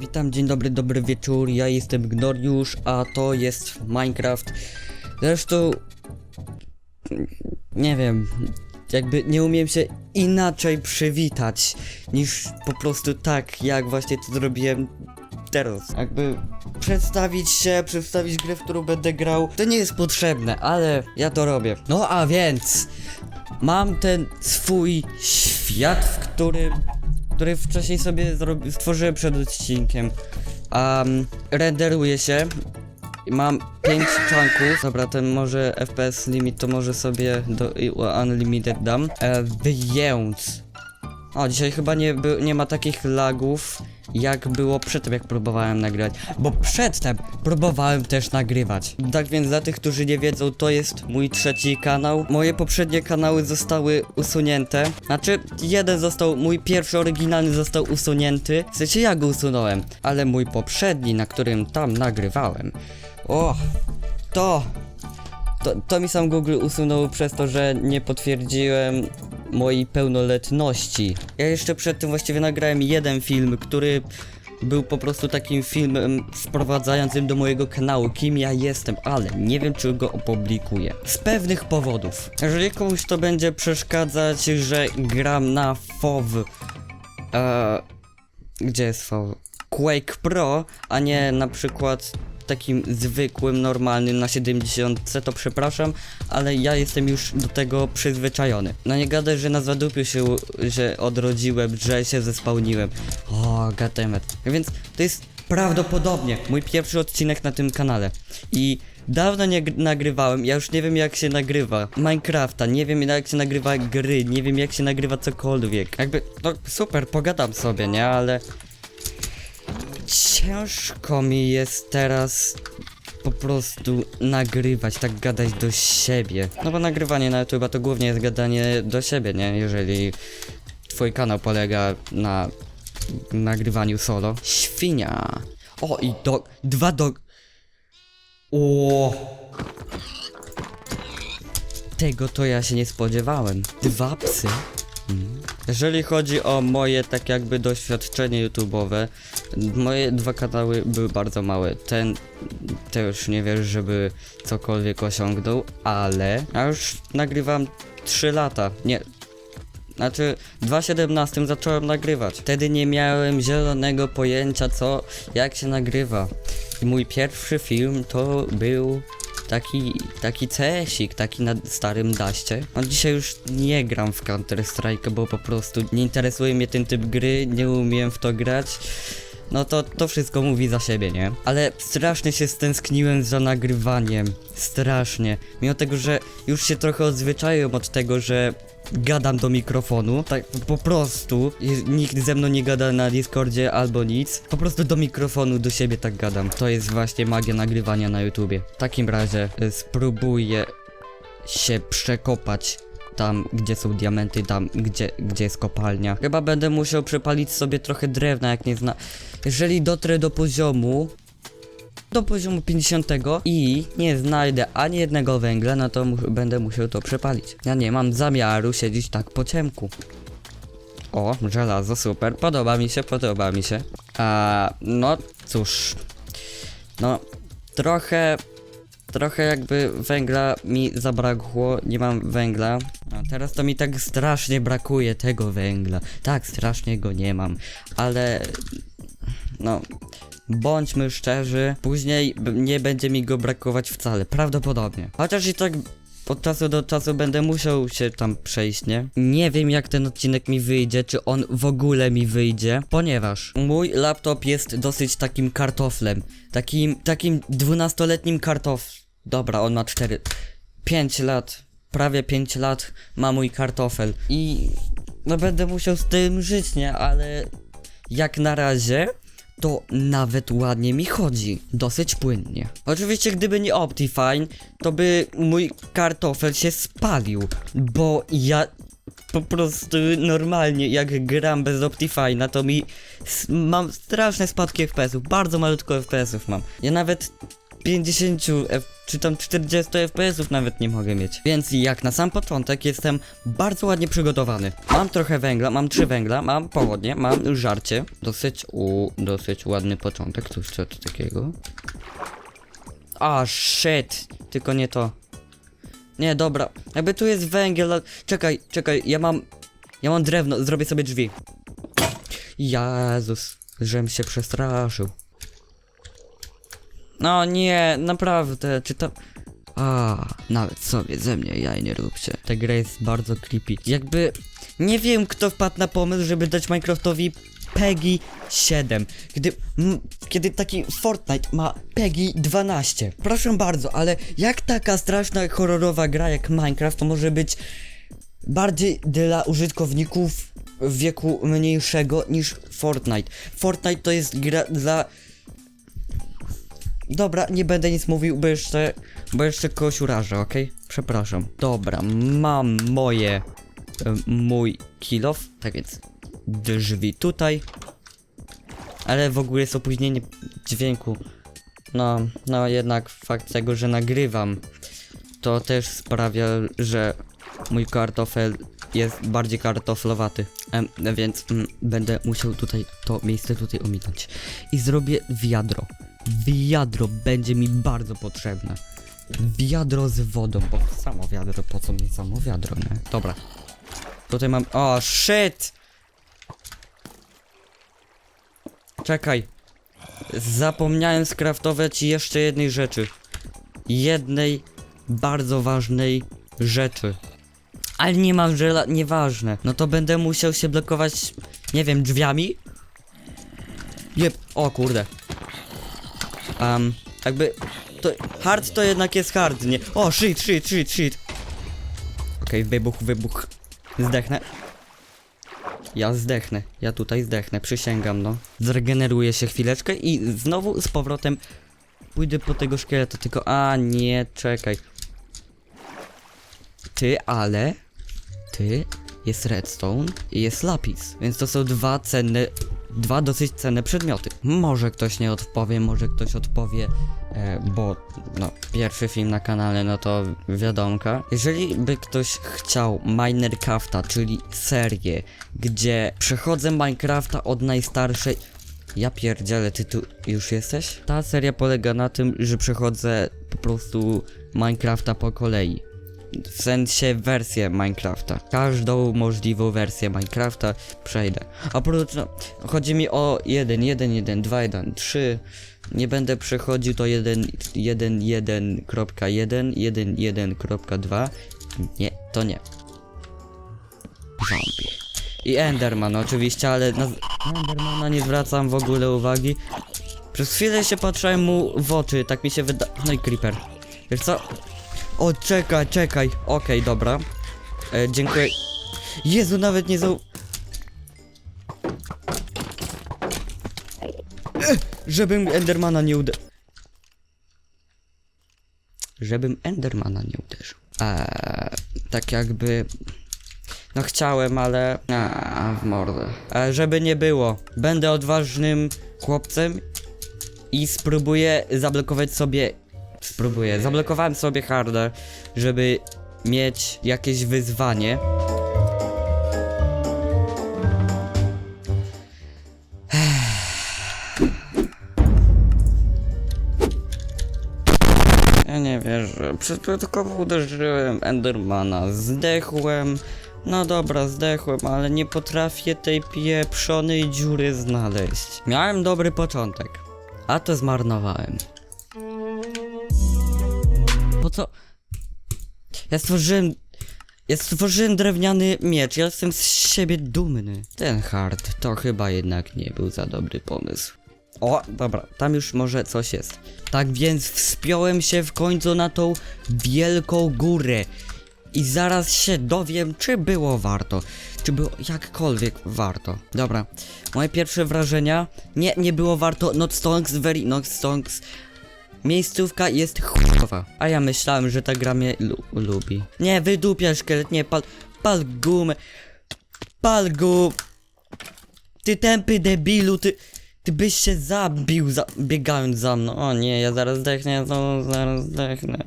Witam, dzień dobry, dobry wieczór. Ja jestem Gnoriusz, a to jest Minecraft. Zresztą. Nie wiem. Jakby nie umiem się inaczej przywitać niż po prostu tak, jak właśnie to zrobiłem teraz. Jakby przedstawić się, przedstawić grę, w którą będę grał, to nie jest potrzebne, ale ja to robię. No a więc mam ten swój świat, w którym który wcześniej sobie stworzyłem przed odcinkiem. Um, renderuje się. Mam 5 chunków. Dobra, ten może FPS limit to może sobie do Unlimited dam. E, więc. O, dzisiaj chyba nie, nie ma takich lagów, jak było przedtem, jak próbowałem nagrywać. Bo przedtem próbowałem też nagrywać. Tak więc dla tych, którzy nie wiedzą, to jest mój trzeci kanał. Moje poprzednie kanały zostały usunięte. Znaczy, jeden został, mój pierwszy oryginalny został usunięty. W sensie ja go usunąłem. Ale mój poprzedni, na którym tam nagrywałem. O, to to, to mi sam Google usunął przez to, że nie potwierdziłem mojej pełnoletności. Ja jeszcze przed tym właściwie nagrałem jeden film, który był po prostu takim filmem wprowadzającym do mojego kanału, kim ja jestem, ale nie wiem, czy go opublikuję. Z pewnych powodów. Jeżeli komuś to będzie przeszkadzać, że gram na FOW, e, gdzie jest FOW? Quake Pro, a nie na przykład takim zwykłym, normalnym na 70, to przepraszam, ale ja jestem już do tego przyzwyczajony. No nie gadaj, że na zadupiu się, że odrodziłem, że się zespałniłem. O, goddammit. Więc to jest prawdopodobnie mój pierwszy odcinek na tym kanale. I dawno nie gr- nagrywałem, ja już nie wiem jak się nagrywa Minecrafta, nie wiem jak się nagrywa gry, nie wiem jak się nagrywa cokolwiek. Jakby, no super, pogadam sobie, nie, ale ciężko mi jest teraz po prostu nagrywać, tak gadać do siebie. No bo nagrywanie na YouTube to głównie jest gadanie do siebie, nie? Jeżeli twój kanał polega na nagrywaniu solo. Świnia. O i dog, dwa dog. O. Tego to ja się nie spodziewałem. Dwa psy. Mm. Jeżeli chodzi o moje tak jakby doświadczenie YouTube'owe, moje dwa kanały były bardzo małe. Ten też nie wiesz, żeby cokolwiek osiągnął, ale ja już nagrywam 3 lata. Nie. Znaczy, w 2017 zacząłem nagrywać. Wtedy nie miałem zielonego pojęcia, co, jak się nagrywa. I mój pierwszy film to był taki, taki CS-ik, taki na starym daście. No dzisiaj już nie gram w Counter Strike, bo po prostu nie interesuje mnie ten typ gry, nie umiem w to grać. No to to wszystko mówi za siebie, nie? Ale strasznie się stęskniłem za nagrywaniem. Strasznie. Mimo tego, że już się trochę odzwyczaiłem od tego, że gadam do mikrofonu. Tak po prostu. Nikt ze mną nie gada na Discordzie albo nic. Po prostu do mikrofonu do siebie tak gadam. To jest właśnie magia nagrywania na YouTubie. W takim razie y, spróbuję się przekopać tam, gdzie są diamenty, tam, gdzie, gdzie jest kopalnia. Chyba będę musiał przepalić sobie trochę drewna, jak nie zna... Jeżeli dotrę do poziomu... Do poziomu 50 i nie znajdę ani jednego węgla, no to mu będę musiał to przepalić. Ja nie mam zamiaru siedzieć tak po ciemku. O, żelazo, super. Podoba mi się, podoba mi się. A, no cóż. No, trochę trochę jakby węgla mi zabrakło, nie mam węgla. Teraz to mi tak strasznie brakuje tego węgla. Tak, strasznie go nie mam, ale no bądźmy szczerzy, później nie będzie mi go brakować wcale, prawdopodobnie. Chociaż i tak od czasu do czasu będę musiał się tam przejść, nie? Nie wiem jak ten odcinek mi wyjdzie, czy on w ogóle mi wyjdzie, ponieważ mój laptop jest dosyć takim kartoflem. Takim, takim dwunastoletnim kartoflem. Dobra, on ma 4, 5 lat, prawie 5 lat ma mój kartofel. I no będę musiał z tym żyć, nie? Ale jak na razie to nawet ładnie mi chodzi. Dosyć płynnie. Oczywiście, gdyby nie Optifine, to by mój kartofel się spalił, bo ja po prostu normalnie, jak gram bez Optifine'a, to mi mam straszne spadki FPS-ów, bardzo malutko FPS-ów mam. Ja nawet 50 F, czy tam 40 FPS-ów nawet nie mogę mieć. Więc jak na sam początek jestem bardzo ładnie przygotowany. Mam trochę węgla, mam trzy węgla, mam pochodnie, mam żarcie. Dosyć, u, dosyć ładny początek. Cóż to takiego? A, shit! Tylko nie to. Nie, dobra. Jakby tu jest węgiel. Czekaj, czekaj, ja mam... Ja mam drewno, zrobię sobie drzwi. Jezus, żem się przestraszył. No nie, naprawdę, czy to... A, nawet sobie ze mnie jaj nie róbcie. Ta gra jest bardzo creepy. Jakby... Nie wiem, kto wpadł na pomysł, żeby dać Minecraftowi PEGI 7. Gdy, m, kiedy taki Fortnite ma PEGI 12. Proszę bardzo, ale jak taka straszna, horrorowa gra jak Minecraft to może być bardziej dla użytkowników wieku mniejszego niż Fortnite. Fortnite to jest gra dla... Dobra, nie będę nic mówił, bo jeszcze, bo jeszcze kogoś urażę, okej? Przepraszam. Dobra, mam moje, e, mój kill off, tak więc drzwi tutaj. Ale w ogóle jest opóźnienie dźwięku. No, no jednak fakt tego, że nagrywam, to też sprawia, że mój kartofel jest bardziej kartoflowaty. Em, więc mm, będę musiał tutaj to miejsce tutaj ominąć. I zrobię wiadro. Wiadro będzie mi bardzo potrzebne. Wiadro z wodą, bo samo wiadro, po co mi samo wiadro, nie? Dobra. Tutaj mam... O, shit! Czekaj. Zapomniałem skraftować jeszcze jednej rzeczy. Jednej bardzo ważnej rzeczy. Ale nie mam żela, nieważne. No to będę musiał się blokować, nie wiem, drzwiami? Jep, o kurde. Um, jakby, to, hard to jednak jest hard, nie? O, shit, shit, shit, shit. Okej, wybuch, wybuch. Zdechnę. Ja zdechnę, ja tutaj zdechnę, przysięgam, no. Zregeneruję się chwileczkę i znowu z powrotem pójdę po tego szkieleta, tylko, a nie, czekaj. Ty, ale ty jest redstone i jest lapis, więc to są dwa cenne, dwa dosyć cenne przedmioty. Może ktoś nie odpowie, może ktoś odpowie, e, bo no, pierwszy film na kanale, no to wiadomka. Jeżeli by ktoś chciał Minercrafta, czyli serię, gdzie przechodzę Minecrafta od najstarszej ja pierdzielę, ty tu już jesteś? Ta seria polega na tym, że przechodzę po prostu Minecrafta po kolei. W sensie wersję Minecrafta. Każdą możliwą wersję Minecrafta przejdę. Oprócz, no, chodzi mi o 1, 1, 1, 2, 1, 3. Nie będę przechodził to 1, 1, 1.1, 1, 1.2. Nie, to nie. Zombie. I Enderman oczywiście, ale na Endermana nie zwracam w ogóle uwagi. Przez chwilę się patrzyłem mu w oczy, tak mi się wyda... No i Creeper. Wiesz co? O, czekaj, czekaj. Okej, dobra. E, dziękuję. Jezu, nawet nie zau... E, żebym Endermana nie uderzył. Żebym Endermana nie uderzył. Eee, tak jakby... No chciałem, ale... A, w mordę. E, żeby nie było. Będę odważnym chłopcem i spróbuję zablokować sobie... Spróbuję. Zablokowałem sobie hardę, żeby mieć jakieś wyzwanie. Ja nie wierzę. Przypadkowo uderzyłem Endermana. Zdechłem. No dobra, zdechłem, ale nie potrafię tej pieprzonej dziury znaleźć. Miałem dobry początek, a to zmarnowałem. Co? Ja stworzyłem... Ja stworzyłem drewniany miecz, ja jestem z siebie dumny. Ten hard to chyba jednak nie był za dobry pomysł. O, dobra, tam już może coś jest. Tak więc wspiąłem się w końcu na tą wielką górę. I zaraz się dowiem, czy było warto. Czy było jakkolwiek warto. Dobra, moje pierwsze wrażenia. Nie, nie było warto. Not stonks, very not stonks. Miejscówka jest chujowa. A ja myślałem, że ta gra mnie lu lubi. Nie, wydupia szkielet, nie, pal, pal gumę. Pal gum. Ty tępy debilu, ty... Ty byś się zabił za, biegając za mną. O nie, ja zaraz zdechnę, zaraz zdechnę.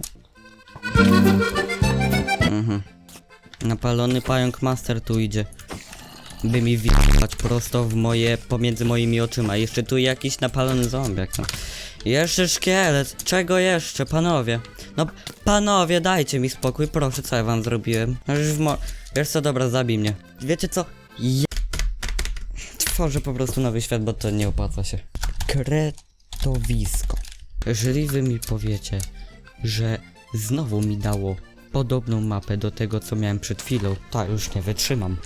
Mhm. Napalony pająk master tu idzie. By mi wjechać prosto w moje, pomiędzy moimi oczyma. Jeszcze tu jakiś napalony zombiak. No. Jeszcze szkielet. Czego jeszcze, panowie? No, panowie, dajcie mi spokój, proszę, co ja wam zrobiłem? No Już w mo... Wiesz co, dobra, zabij mnie. Wiecie co? Ja... Tworzę po prostu nowy świat, bo to nie opłaca się. Kretowisko. Jeżeli wy mi powiecie, że znowu mi dało podobną mapę do tego, co miałem przed chwilą, to już nie wytrzymam.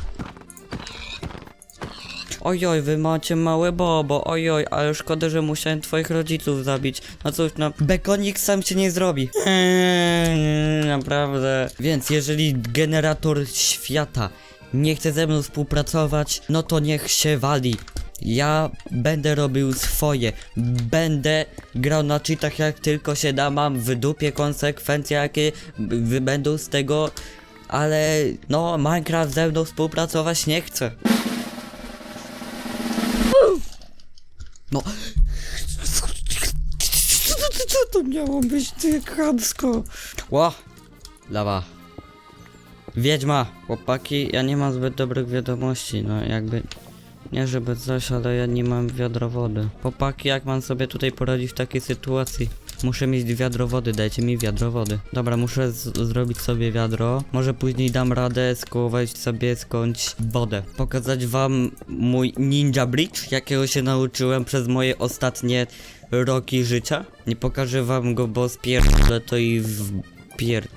Ojoj, wy macie małe bobo, ojoj, ale szkoda, że musiałem twoich rodziców zabić. No cóż, no, bekonik sam się nie zrobi. Eee, naprawdę. Więc jeżeli generator świata nie chce ze mną współpracować, no to niech się wali. Ja będę robił swoje. Będę grał na cheatach jak tylko się da. Mam w dupie konsekwencje, jakie b- będą z tego. Ale no, Minecraft ze mną współpracować nie chce. Miało być, ty chamsko? Ła! Lawa. Wiedźma! Chłopaki, ja nie mam zbyt dobrych wiadomości, no jakby... Nie żeby coś, ale ja nie mam wiadra wody. Chłopaki, jak mam sobie tutaj poradzić w takiej sytuacji? Muszę mieć wiadro wody, dajcie mi wiadro wody. Dobra, muszę zrobić sobie wiadro. Może później dam radę skołować sobie skądś wodę. Pokazać wam mój ninja bridge, jakiego się nauczyłem przez moje ostatnie roki życia. Nie pokażę wam go, bo spierdolę to i w pier...